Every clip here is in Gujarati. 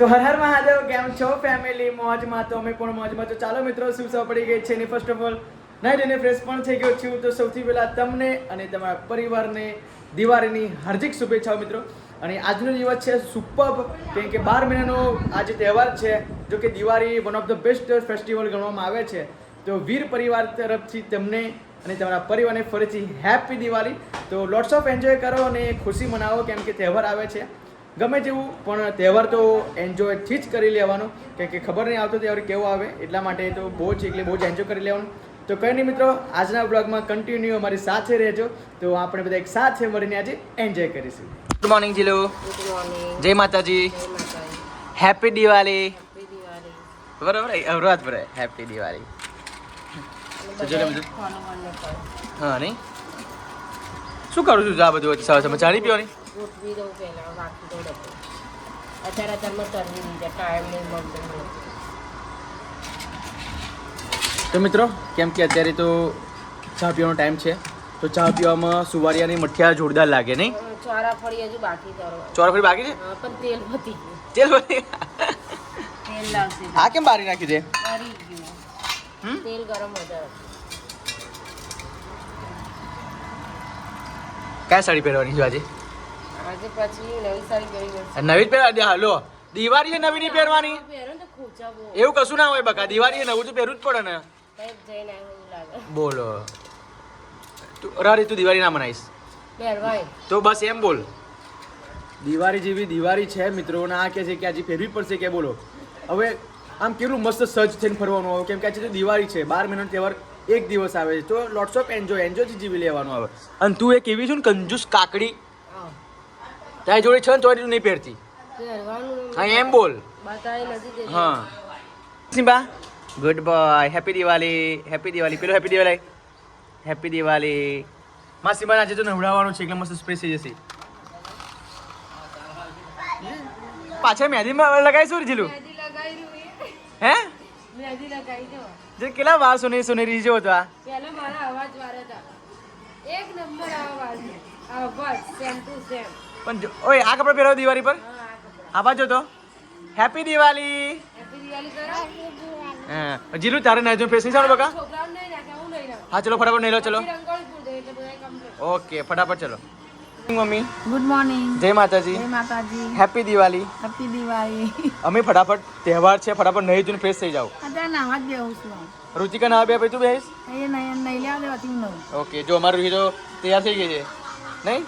તો હર હર મહાદેવ, કેમ છો ફેમિલી મોજમાં તો અમે પણ મોજમાં. તો ચાલો મિત્રો, શું સૌ પડી ગઈ છે ને ફર્સ્ટ ઓફ ઓલ નાઈટ અને ફ્રેશ પણ થઈ ગયો છું. તો સૌથી પહેલાં તમને અને તમારા પરિવારને દિવાળીની હાર્દિક શુભેચ્છાઓ મિત્રો. અને આજનો દિવસ છે સુપર કેમ કે બાર મહિનાનો આજે તહેવાર છે, જો કે Diwali one of the best festival ગણવામાં આવે છે. તો વીર પરિવાર તરફથી તમને અને તમારા પરિવારને ફરીથી હેપી દિવાળી. તો લોટ્સ ઓફ એન્જોય કરો અને ખુશી મનાવો, કેમ કે તહેવાર આવે છે. ગમે તેવું પણ તહેવાર તો એન્જોયથી જ કરી લેવાનો. કેમ કે ખબર નહીં આવતો તહેવાર કેવો આવે એટલા માટે તો બહુ જ એટલે બહુ જ એન્જોય કરી લેવાનું. તો કંઈ નહીં મિત્રો આજના બ્લોગમાં કન્ટિન્યુ અમારી સાથે રહેજો. તો આપણે બધા એક સાથે મળીને આજે એન્જોય કરીશું. ગુડ મોર્નિંગ જીલો ગુડ જય માતાજી. હેપી દિવાળી બરાબર અવરાત ભરે હેપી દિવાળી હા નહીં? શું કરું છું? આ બધું સવાર સવાર ચાલી પીવાની? ગોઠવી દઉં પહેલાં વાકી દઉં ડબ્બો અત્યારે અત્યારમાં તરવી દીધા ટાઈમ નહીં મળતો તો મિત્રો કેમ કે અત્યારે તો ચા પીવાનો ટાઈમ છે તો ચા પીવામાં સુવારિયાની મઠિયા જોરદાર લાગે નહીં? અ, ચોરા ફળી હજુ બાકી ચોરાફળી બાકી છે? પણ તેલ ગયું. તેલ ભરી તેલ લાગશે આ કેમ બારી નાખી છે? બારી ગયું. હમ? તેલ ગરમ વધારે કયા સાડી પહેરવાની છે આજે? આજે પછી નવી સાડી પહેરી નવી જ પહેરવા દે હાલો દિવાળી નવી નહીં પહેરવાની એવું કશું ના હોય બકા દિવાળી નવું તો પહેરવું જ પડે ને. બોલો. તું રારી તું દિવાળી ના મનાવીશ. પહેરવાય. તો બસ એમ બોલ. દિવાળી જેવી દિવાળી છે મિત્રો ના આ કે છે કે આજે ફેરવી પડશે કે બોલો. હવે આમ કેટલું મસ્ત સજ થઈને ફરવાનું આવે. કેમ કે આજે તો દિવાળી છે બાર મહિનાનો તહેવાર એક દિવસ આવે છે. તો લોટ્સ ઓફ એન્જોય એન્જોય જીવી લેવાનું આવે. અને તું એક એવી છું ને કંજૂસ કાકડી. હા. તારી જોડે છે ને તોય તું નહીં પહેરતી. હા એમ બોલ. હા. Simba good boy happy Diwali happy Diwali પેલો હેપી દિવાળી હેપી દિવાળી માં સિમ્બાને આજે તો નવડાવવાનું છે એટલે મસ્ત સ્પેસ થઈ જશે. પાછળ મહેંદીમાં લગાવીશું જીલું. હે? મહેંદી લગાવી દો જે કેટલા વાર સુની સુની જેવો તો આ પહેલા મારા અવાજ વારે હતા. એક નંબર આવાજ આવાજ સેમ ટુ સેમ પણ ઓય આ કપડાં પહેરાવો દિવાળી પર. આ બાજુ તો. હેપી દિવાળી હા જીલું તારે નહીં ફેસ નહીં સારું બકા. હું ચલો ફટાફટ નહીં લો ચલો. ઓકે ફટાફટ ચલો. મમ્મી. ગુડ મોર્નિંગ જય માતાજી. જય માતાજી. હેપી દિવાળી હેપી દિવાળી અમે ફટાફટ તહેવાર છે ફટાફટ નહીં ધોઈને ફ્રેશ થઈ જાઓ. અત્યારે નાવા જ બેહું છું રુચિકા નાવા બે પછી તું બેસ એ નહીં નહીં લેવા દેવાતી ઓકે જો અમારું તો તૈયાર થઈ ગઈ છે. નહીં?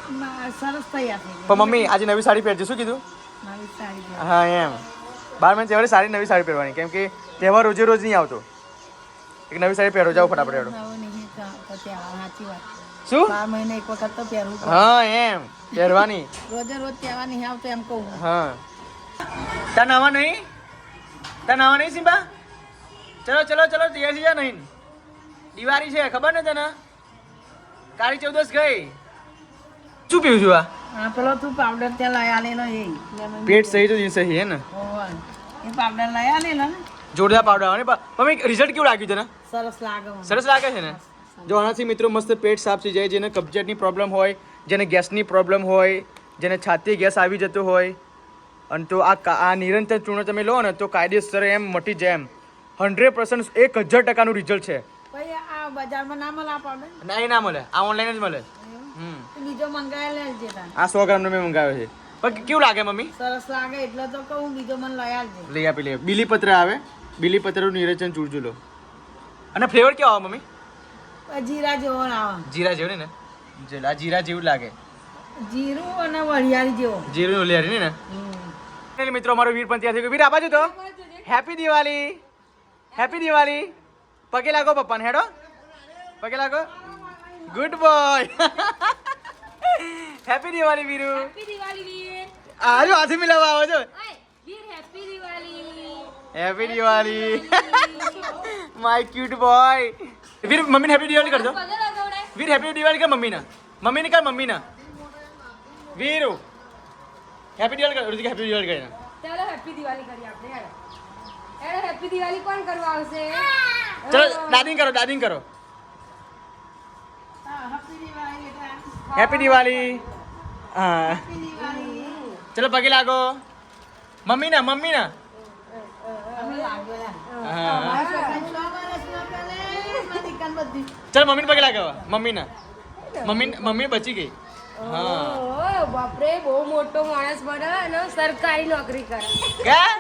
સરસ તૈયાર થઈ પણ મમ્મી આજે નવી સાડી પહેરજે શું કીધું? પહેરી. હા એમ. બાર મહિને તહેવારે સારી નવી સાડી પહેરવાની કેમ કે તહેવાર રોજે રોજ નહીં આવતો. એક નવી સાડી પહેરો જાવ ફટાફટ વાત. શું? બાર મહિને એક વખત તો પહેરવું હા એમ. પહેરવાની. રોજે રોજ તહેવાર નહીં આવતો એમ કહું હા. તા નવા નહીં? તા નવા નહીં સિમ્બા? ચલો ચલો ચલો તૈયાર થઈ જા નહીં. દિવાળી છે ખબર ને તને? કાળી ચૌદસ ગઈ. શું પીવું છું આ? પેલો તું પાવડર ત્યાં લઈ આલેલો એ પેટ સહી તો દિવસે હે ને? એ પાવડર લઈ આલેલો ને. જોરદાર પાવડર આવે ને મમ્મી રિઝલ્ટ કેવું લાગ્યું તને? સરસ લાગે સરસ લાગે છે ને? જો આનાથી મિત્રો મસ્ત પેટ સાફ થઈ જાય જેને કબજિયાતની પ્રોબ્લેમ હોય જેને ગેસની પ્રોબ્લેમ હોય જેને છાતી ગેસ આવી જતો હોય અને તો આ આ નિરંતર ચૂર્ણ તમે લો ને તો કાયદેસર એમ મટી જાય એમ. હંડ્રેડ પર્સન્ટ એક હજાર ટકાનું રિઝલ્ટ છે. પછી આ બજારમાં ના એ ના મળે. આ ઓનલાઈન જ મળે. બીજો મંગાવેલો આ સો ગ્રામનો મેં મંગાવ્યો છે. પણ કેવું લાગે મમ્મી? સરસ લાગે એટલે તો કહું બીજો મને લઈ આવજે. લઈ આપી લઈએ બીલીપત્ર આવે. બીલીપત્રનું નું ચૂરજો લો અને ફ્લેવર કેવો આવે મમ્મી? જીરા જેવો આવે. જીરા જેવો ને? આ જીરા જેવું લાગે. જીરું અને વરિયાળી જેવો. જીરું વરિયાળી ને? એટલે મિત્રો અમારો વીર પણ ત્યાં વીર આપાજો તો. હેપી દિવાળી હેપી દિવાળી પગે લાગો પપ્પાને હેડો. પગે લાગો. Good boy happy Diwali Viru happy Diwali Vir આજો હાથે મિલાવવા આવો છો ઓય Vir happy Diwali happy Diwali my cute boy Vir મમ્મીને હેપી દિવાળી કરજો પગે લગાવડાય વીર હેપી દિવાળી કર મમ્મીના મમ્મીને કર મમ્મીના વીરુ હેપી દિવાળી કર રુચિકા હેપી દિવાળી કરીને ચાલો હેપી દિવાળી કરીએ આપણે હેડો હેડો હેપી દિવાળી કોણ કરવા આવશે ચલો દાદીને કરો દાદીને કરો હેપી દિવાળી હા ચલો પગે લાગો મમ્મી ના મમ્મી ના મમ્મી. ચાલ મમ્મીને પગે લાગાવા મમ્મી ના મમ્મી મમ્મી બચી ગઈ હા બાપરે બહુ મોટો માણસ બને અને સરકારી નોકરી કરે કા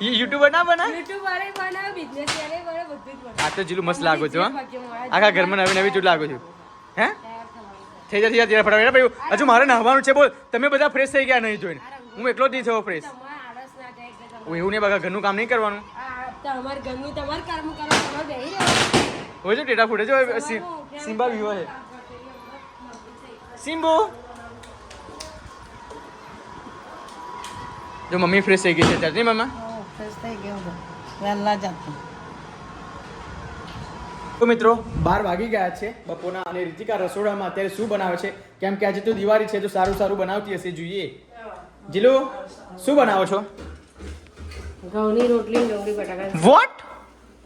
યુટ્યુબર ના બના યુટ્યુબરે બને બિઝનેસ બને બધું જ બને આ તો જીલું મસ્ત લાગો છો હા ભાગ્ય આખા ઘરમાં નવી નવી ચૂટ લાગો છું હે થઈ જાય થઈ જાય ફટાફટ. ભાઈ હજુ મારે નહાવાનું છે બોલ. તમે બધા ફ્રેશ થઈ ગયા નહીં જોઈને. હું એકલો જ નહીં થયો ફ્રેશ એટલે હું એવું નહીં બગા ઘરનું કામ નહીં કરવાનું. આ તમારે ઘરનું તમારે કામ કરો તમારે બેહી રહેવાનું. હોય છે ટેટા ફૂટે છે સિમ્બા વિવો છે. સિમ્બો! જો મમ્મી ફ્રેશ થઈ ગઈ છે ત્યારથી મમ્મા ફ્રેશ થઈ ગયો વહેલા જ હતું. તો મિત્રો બાર વાગી ગયા છે બપોરના અને રીતિકા રસોડામાં અત્યારે શું બનાવે છે? કેમ કે આજે તો દિવાળી છે તો સારું સારું બનાવતી હશે જોઈએ. જીલુ શું બનાવો છો? ઘઉંની રોટલી ડુંગળી બટાકા વોટ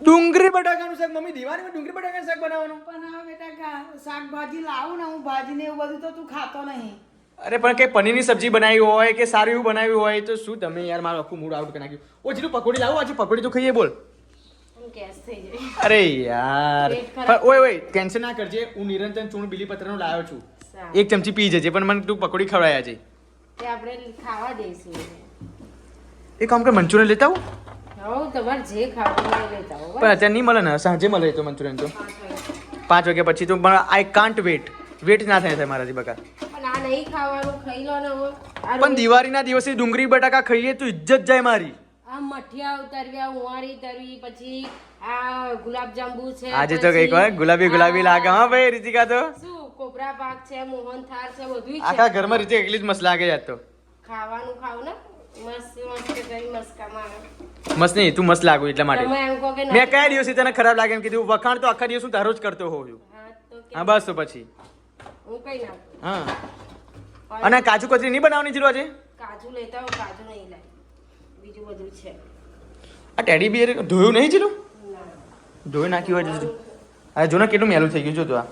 ડુંગળી બટાકાનું શાક? મમ્મી દિવાળીમાં ડુંગળી બટાકાનું શાક બનાવવાનું? પણ હવે બેટા શાકભાજી લાવું ને હું ભાજી ને એવું બધું તો તું ખાતો નહીં. અરે પણ કઈ પનીરની સબ્જી બનાવી હોય કે સારું એવું બનાવ્યું હોય તો શું તમે યાર મારું આખું મૂડ આઉટ કરી નાખ્યું. ઓ જીલું પકોડી લાવો આજે પકોડી તો ખાઈએ બોલ. હું થઈ જાય. અરે યાર. પણ ઓય ઓય ટેન્શન ના કરજે. હું નિરંતર ચૂર્ણ બીલીપત્રનું લાવ્યો છું. એક ચમચી પી જજે પણ મને તું પકોડી ખવડાયા છે. તે આપણે ખાવા દઈશું એક કામ કર મંચુરિયન લેતા આવું. હવ તમારે જે ખાવું એ લેતા આવો પણ અત્યારે નહીં મળે ને સાંજે મળે તો મંચુરિયન તો. પાંચ વાગ્યા પછી તો પણ આઈ કાન્ટ વેટ વેટ ના થાય થાય મારાથી બકા. પણ આ નહીં ખાવાનું ખાઈ લો ને પણ દિવાળીના દિવસે ડુંગળી બટાકા ખાઈએ તો ઇજ્જત જાય મારી. આ મઠિયા ઉતરવ્યા ઉવારી તરવી પછી આ ગુલાબજાંબુ છે આજે તો કંઈક હોય ગુલાબી ગુલાબી લાગે હા ભાઈ રીતિકા તો? શું કોપરા પાક છે મોહન થાર છે બધું આખા ઘરમાં રીતે એકલી જ મસ્ત લાગે યાર તો. ખાવાનું ખાવ ને મસ્ત મસ્ત કરી મસ્કા મસ્ત નહીં તું મસ્ત લાગુ એટલા માટે. મેં કયા દિવસે તને ખરાબ લાગે એમ કીધું વખાણ તો આખા દિવસ હું તારો જ કરતો હોઉં હા બસ તો પછી. હું કઈ નાખું હા. અને કાજુ કતરી નહીં બનાવવાની જરૂર આજે? કાજુ લેતા કાજુ નહીં બીજું બધું છે. આ ટેડી બિયર ધોયું નહીં છે ના. ધોઈ નાખ્યું હોય તો અરે જો ને કેટલું મેલું થઈ ગયું જો તો આ.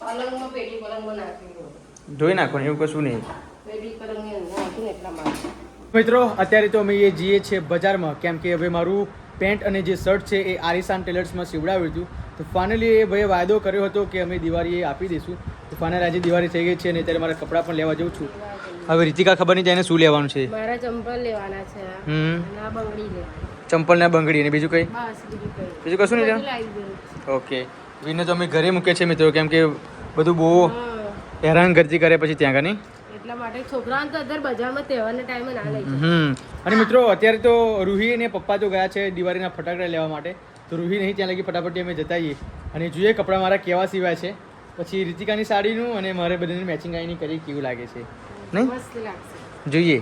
પલંગમાં પેટી પલંગમાં નાખ્યું ધોઈ નાખો ને એવું કશું નહીં. પેટી પલંગની અંદર નાખ્યું ને એટલા માટે. મિત્રો અત્યારે તો અમે એ જઈએ છીએ બજારમાં. કેમ કે હવે મારું પેન્ટ અને જે શર્ટ છે એ આરિસાન ટેલર્સમાં સીવડાવ્યું હતું. તો ફાઇનલી એ ભાઈએ વાયદો કર્યો હતો કે અમે દિવાળીએ આપી દઈશું. તો ફાઇનલ આજે દિવાળી થઈ ગઈ છે અને ત્યારે મારા કપડાં પણ લેવા જઉં છું. હવે રીતિકા ખબર નહીં એને શું લેવાનું છે. મારા ચંપલ લેવાના છે. હમ. ના બંગડી લે ચંપલ ને બંગડી ને બીજું કઈ? બીજું કશું નહીં ઓકે વિને તો અમે ઘરે મૂકે છે મિત્રો કેમ કે બધું બહુ હેરાન ગરજી કરે પછી ત્યાં આગળ એટલા માટે છોકરાઓને તો અત્યારે બજારમાં તહેવારના ટાઈમે ના લઈ હમ. અને મિત્રો અત્યારે તો રૂહી અને પપ્પા તો ગયા છે દિવાળીના ફટાકડા લેવા માટે. તો રૂહી નહીં ત્યાં લગી ફટાફટ અમે જતા આવીએ. અને જોઈએ કપડાં મારા કેવા સિવાય છે. પછી રીતિકાની સાડીનું અને મારે બધાની મેચિંગ આવીને કરી કેવું લાગે છે. નહીં? જોઈએ.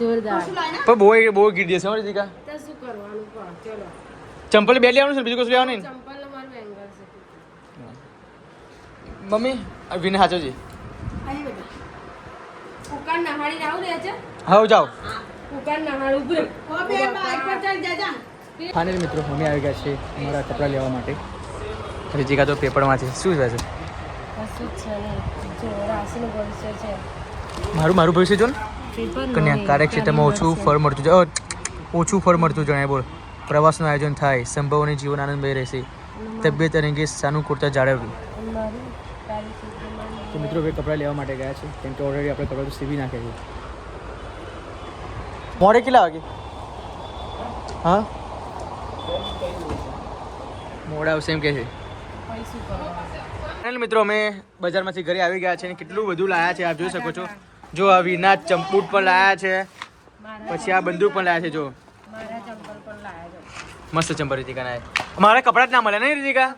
જોરદાર. પણ બહુ બહુ ગીર દેશે હો રીતિકા. શું કરવાનું? કહો ચલો. ચંપલ બે લેવાનું છે બીજું કશું લેવાનું નહીં? ચંપલ? મમ્મી વિના છે હા જાઓ. ફાઇનલ મિત્રો, અમે આવી ગયા છે અમારા કપડાં લેવા માટે. રીતિકા તો પેપરમાં છે. શું છે? મારું મારું ભવિષ્ય જો કન્યા, કાર્યક્ષેત્રમાં ઓછું ફળ મળતું ઓછું ફળ મળતું જણાય, બોલ. પ્રવાસનું આયોજન થાય સંભવ અને જીવન આનંદમય રહેશે. તબિયત અને અંગે સાનુકૂળતા જાળવવી. તો મિત્રો, હવે કપડાં લેવા માટે ગયા છે કેમ કે ઓલરેડી આપણે કપડાં તો સીવી નાખ્યા છે. મોડે કેટલા વાગે? હા? મોડા આવશે એમ કે છે. ફાઇનલ મિત્રો અમે બજારમાંથી ઘરે આવી ગયા છે અને કેટલું બધું લાયા છે આપ જોઈ શકો છો. જો આ વિના ચંપૂટ પણ લાયા છે પછી આ બંદૂક પણ લાયા છે જો. મસ્ત ચંપલ રીતિકા ના મારે કપડાં જ ના મળે નહીં રીતિકા?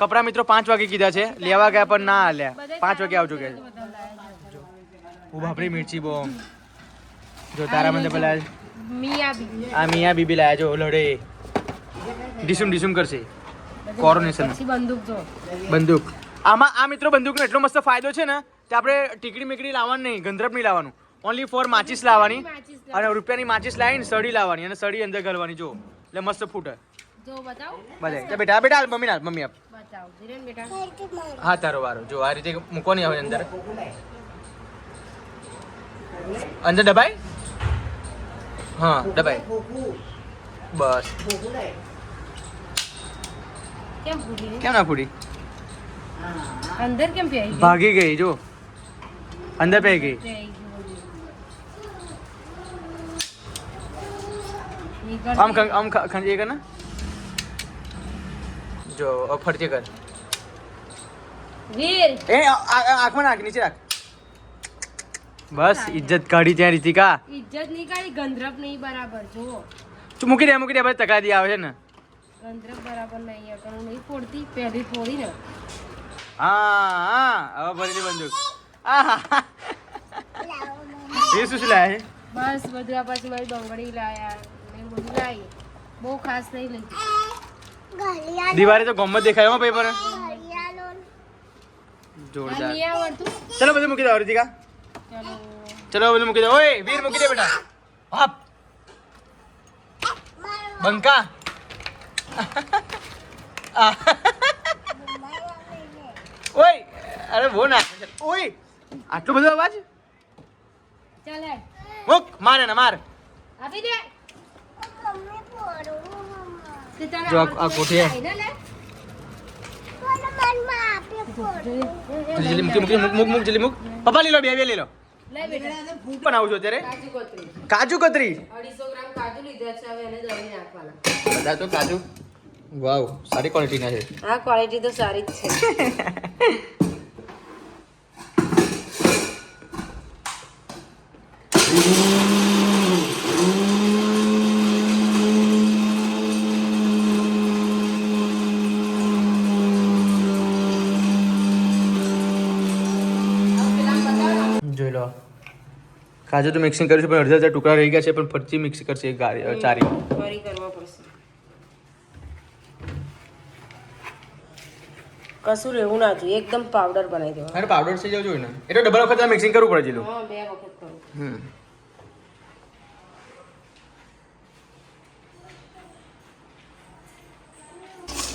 કપડા મિત્રો પાંચ વાગે કીધા છે. લેવા ગયા પણ ના હાલ્યા પાંચ વાગે આવજો કે. હું ભાભરી મિર્ચી બો જો તારા મને પેલા મિયા આ મિયા બીબી લાયા જો લડે ડીસુમ ડીસુમ કરશે. કોરોનેશન બંદૂક જો. બંદૂક. આમાં આ મિત્રો બંદૂકનો એટલો મસ્ત ફાયદો છે ને કે આપણે ટીકડી મીકડી લાવવાનું નહીં ગંધરપ નહીં લાવવાનું. ઓનલી ફોર માચીસ લાવવાની અને રૂપિયાની માચીસ લાવીને સડી લાવવાની અને સડી અંદર ઘરવાની જો. એટલે મસ્ત ફૂટે. જો બતાવ. બેટા બેટા મમ્મી ના મમ્મી આપ. હા તારો વારો. જો આ રીતે મૂકવાની આવે અંદર. અંદર દબાઈ હા દબાઈ ભૂખું બસ ભૂખું લે કેમ ફૂટી ગઈ? કેમ ના ફૂટી હા અંદર કેમ પહેરી ગઈ? ભાગી ગઈ જો અંદર પે ગઈ પહેરી ગઈ બધું. નીકળ આમ ખં- આમ ખ- ખંજી કર ને જો હવે ફરતી કર વીર એ આ- આ- આંખમાં નાખ નીચે રાખ બસ ઇજ્જત કાઢી ત્યાં રીતિકા ઇજ્જત નહીં કાઢી ગંધરપ નહીં બરાબર જો તું મૂકી દે મૂકી દે પછી તકરાદી આવે છે ને. ગંધરપ બરાબર નહીં કરું નહીં ફોડતી પહેલી ફોડી ને. હા હા હવે ભરી દે બંદૂક આહા. એ શું શું લાયા? બસ બધું આ પાછી મારી બંગડી લાયા ને બધું લાવી બહુ ખાસ નહીં લઈ. દિવારે તો ગમત દેખાય હો પેપર જોરદાર. ચલો બધું મૂકી દો રીતિકા ચલો બધું મૂકી દે. ઓય વીર મૂકી દે બેટા. બાપ બંકા. ઓય અરે બહુ ના ઓય આટલો બધો અવાજ? ચાલે. મૂક મારે ને માર. આપી દે. જો આ કોઠી ને મૂકી મૂકી મૂક મૂક જલ્દી મૂક. પપ્પા લઈ લો બે બે લઈ લો લે બેટા છો અત્યારે. કાજુ કતરી. બધા તો કાજુ. વાવ સારી ક્વોલિટીના છે. આ ક્વોલિટી તો સારી જ છે. કાજુ તો મિક્સિંગ કરીશું છે પણ અડધા અડધા ટુકડા રહી ગયા છે પણ ફરતી મિક્સ કરશે ચારી. ફરી કરવા પડશે. કશું રહેવું ના જોઈએ એકદમ પાવડર બનાવી દેવાનો. અરે પાવડર થઈ જવું જોઈએ ને. એટલે ડબલ વખત મિક્સિંગ કરવું પડે જેલું હા બે વખત કરું હમ.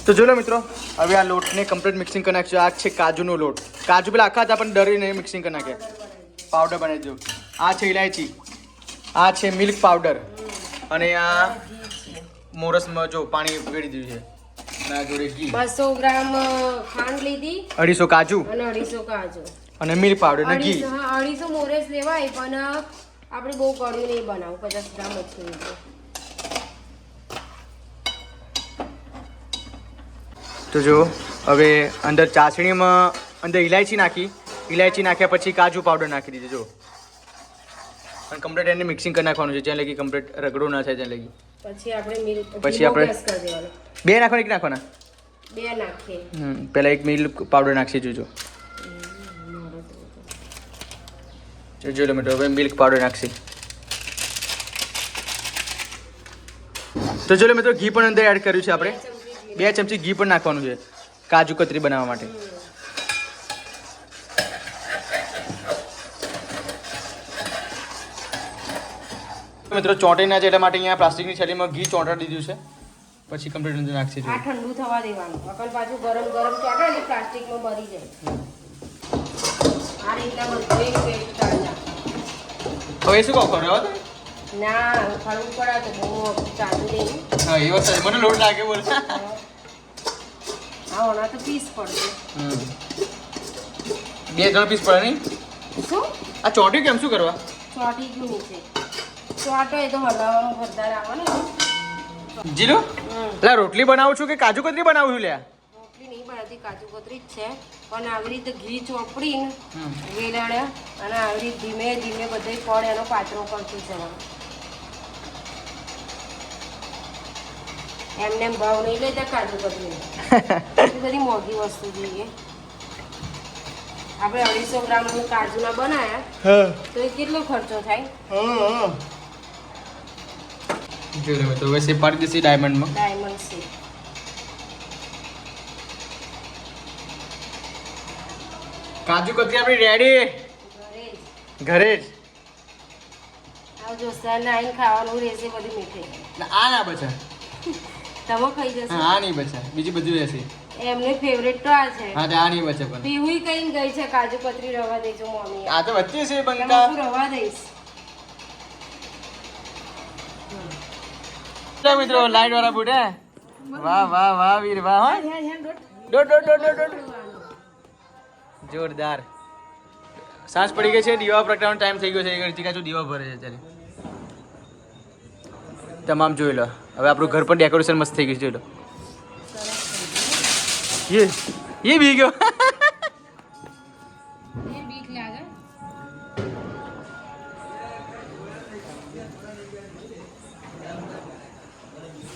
તો જો મિત્રો હવે આ લોટને કમ્પ્લીટ મિક્સિંગ કરી નાખશું આ છે કાજુનો લોટ. કાજુ પેલા આખા હતા પણ ડરીને મિક્સિંગ કરી નાખે પાવડર બનાવી દો આ છે ઇલાયચી આ છે મિલ્ક પાવડર. અને આ મોરસમાં જો પાણી વેડી દીધું છે. બસો ગ્રામ ખાંડ લીધી. અઢીસો કાજુ. અને અઢીસો કાજુ. અને મિલ્ક પાવડર અને ઘી. અઢીસો હા લેવાય પણ આપણે બહુ કડવું નહીં બનાવું. પચાસ ગ્રામ તો જો હવે અંદર ચાસણીમાં અંદર ઇલાયચી નાખી. ઇલાયચી નાખ્યા પછી કાજુ પાવડર નાખી દીધો જો. અને કમ્પ્લીટ એને મિક્સિંગ કરી નાખવાનું છે જ્યાં લગી કમ્પ્લીટ રગડો ના થાય ત્યાં લગી. પછી આપણે મિલ્ક પછી આપણે- બે નાખવાના એક નાખવાના? બે નાખીએ. હમ પહેલાં એક મિલ્ક પાવડર નાખી જોજો. જો લે લો મિત્રો હવે મિલ્ક પાવડર નાખશે તો ચલો મિત્રો ઘી પણ અંદર એડ કર્યું છે આપણે. બે ચમચી ઘી પણ નાખવાનું છે કાજુ કતરી બનાવવા માટે. મિત્રો ચોંટી ના છે એટલા માટે અહીંયા પ્લાસ્ટિકની થેલીમાં ઘી ચોંટાડી દીધું છે. પછી કમ્પ્લીટ અંદર નાખશે આ ઠંડુ થવા દેવાનું. અકલ પાછું ગરમ ગરમ ચોંટે ને પ્લાસ્ટિકમાં ભરી જાય? આ રીતના બધું એક પેસ્ટ કાઢી નાખો હવે શું કહો ખરો? ના ખરું પડે તો બહુ ચાલુ નહીં. હા એ વાત મને લોટ લાગે બોલ. આ ઓના તો પીસ પડશે. બે ત્રણ પીસ પડે નહીં? શું? આ ચોંટી કેમ શું કરવા? ચોટી ગયું નીચે તો હલાવવાનું વધારે ને. એટલે રોટલી બનાવું છું કે કાજુ કતરી બનાવું છું લ્યા રોટલી નહીં બનાવતી કાજુ કતરી જ છે. પણ આવી રીતે ઘી ચોપડીને વેલણ અને આવી રીતે ધીમે ધીમે બધે ફળ એનો પાત્રો કરતું જવાનું. એમને એમ ભાવ નહીં લેતા કાજુ કતરી. બધી મોંઘી વસ્તુ જોઈએ. આપણે અઢીસો ગ્રામ કાજુના બનાયા તો એ કેટલો ખર્ચો થાય? જોઈ લો તો હવે સેપ પાડી દેશે ડાયમંડમાં ડાયમંડ શેપ કાજુ કતરી આપણી રેડી ઘરે જ આવજો સન આઈને ખાવાનું રહેશે બધી મીઠાઈ આ ના બચા તમે ખાઈ જશો હા નહીં બચા બીજી બધું રહેશે એમને ફેવરેટ તો આ છે હા તે આ નહીં બચે પણ પીવું કઈ ગઈ છે કાજુ કતરી રવા દેજો મમ્મી આ તો વચ્ચે છે બંકા રવા દઈશ ચાલો મિત્રો લાઈટ વાળા બુટ વાહ વાહ વાહ વીર વાહ હો. ડોટ ડોટ ડોટ ડોટ જોરદાર. સાંજ પડી ગઈ છે દીવા પ્રગટાવવાનો ટાઈમ થઈ ગયો છે. રિતિકા જો દીવા ભરે છે ત્યારે તમામ જોઈ લો. હવે આપણું ઘર પણ ડેકોરેશન મસ્ત થઈ ગયું છે જોઈ લો. યે યે બી ગયો.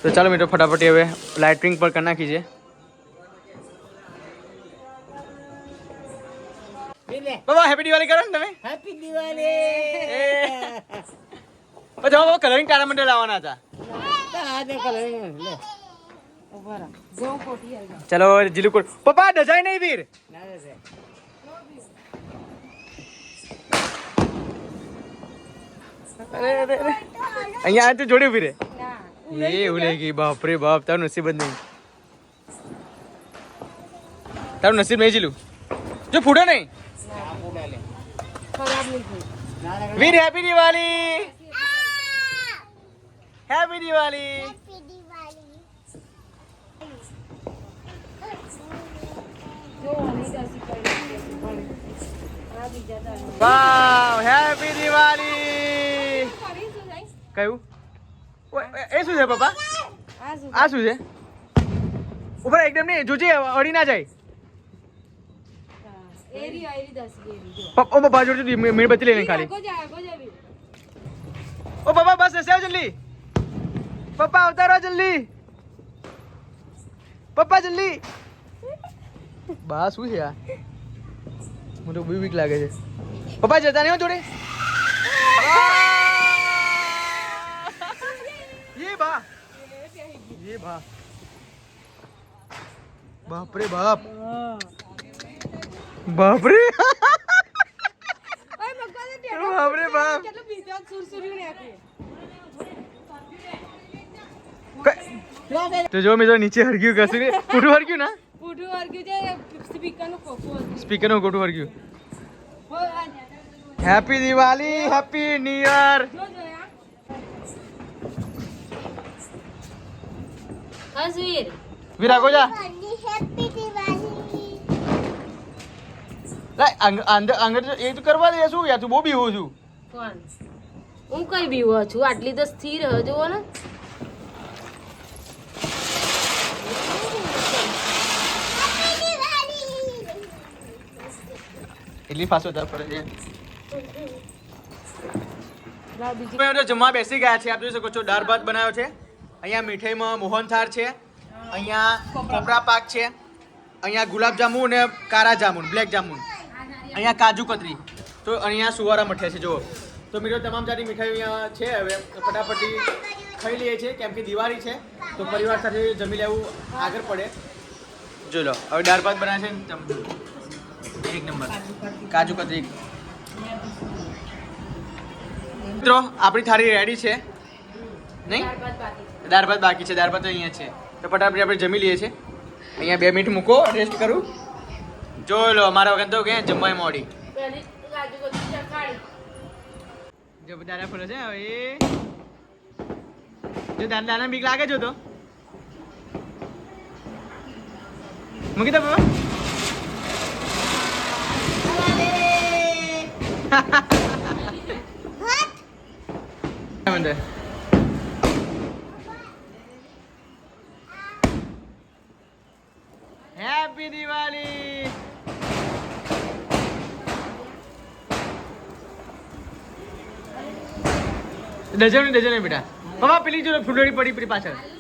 તો ચાલો મિત્રો ફટાફટ હવે લાઇટિંગ પર કરી નાખી છે બાબા હેપી દિવાળી કરો ને તમે હેપી દિવાળી પછી હવે કલરિંગ તારા માટે લાવવાના હતા જવું ખોટી આવી ચલો જીલુ કોટ પપ્પા ડજાઈ નહીં વીર અરે અરે અરે અહીંયા આ તું જોડે ઊભી રે ના એ એવું લઈ ગઈ બાપ રે બાપ તારું નસીબ જ નહીં તારું નસીબ નહીં જીલું જો ફૂટે નહીં ખરાબ નહીં થઈ વીર હેપી દિવાળી હેપી દિવાળી જો નહીં દસી કરી આ બીજા તારે વાવ હેપી દિવાળી કરી શું જાય કયું ઓય, એ- શું છે, પપ્પા? આ શું છે? ઉપર એકદમ નહીં, જોજે, અડી ના જાય. પપ્પા પપ્પા, જોડે મીણબત્તી લઈને ખાલી. ઓ, પપ્પા, બસ આવ જલ્દી. પપ્પા, આવતા રહો જલ્દી. પપ્પા, જલ્દી. બા, શું છે આ? મને બી બીક લાગે છે. પપ્પા, જતા નહીં જોડે? बा ये बा बाप रे बाप बाप रे ઓય મગવા દે બાપ રે બાપ કેટલું બીજા સુરસુર્યું નાખે તો જો મિત્રો નીચે હરગ્યું કશું નહીં પૂરું હરગ્યું ના પૂઠું વર્ગ્યું છે સ્પીકર નું કોકો હતું સ્પીકર નું ખોટું હરગ્યું હો, આ happy Diwali happy new year જો જોયા હસવીર હેપી દિવાળી લે અંગ- અંદર અંદર એ તો કરવા દે શું યાર તું બહુ બીવું છું. કોણ? હું કઈ બીવો છું? આટલી તો સ્થિર હ જુઓ ને. એટલી ફાસો દર પડે છે. જમવા બેસી ગયા છે આપ જોઈ શકો છો દાળ ભાત બનાવ્યો છે. અહીંયા મીઠાઈમાં મોહનથાળ છે, અહીંયા કોપરા પાક છે, અહીંયા ગુલાબ જાંબુ અને કારા જામુન, બ્લેક જામુન. અહીંયા કાજુ કતરી. તો અહીંયા સુવારા મઠિયા છે, જુઓ. તો મિત્રો, તમામ જાતની મીઠાઈ અહીંયા છે હવે. ફટાફટી ખાઈ લઈએ છીએ, કેમ કે દિવાળી છે. તો પરિવાર સાથે જમી લેવું આગળ પડે. જો લો, હવે દાળ ભાત બનાવે છે એક નંબર. કાજુ કતરી. મિત્રો, આપણી થાળી રેડી છે. નહીં? દાળ ભાત બાકી છે દાળ ભાત તો અહીંયા છે. તો ફટાફટ આપણે જમી લઈએ છીએ. અહીંયા બે મિનિટ મૂકો રેસ્ટ કરું. જોઈ લો અમારા વખત તો કે જમવાય મોડી. જો દાદા ફરો છે હવે. જો દાદા દાદા બીક લાગે છે તો. મૂકી દો બાબા. અંદર. ડઝન ડઝન બેટા. બાબા પેલી જો ફૂલડી પડી પડી પાછળ.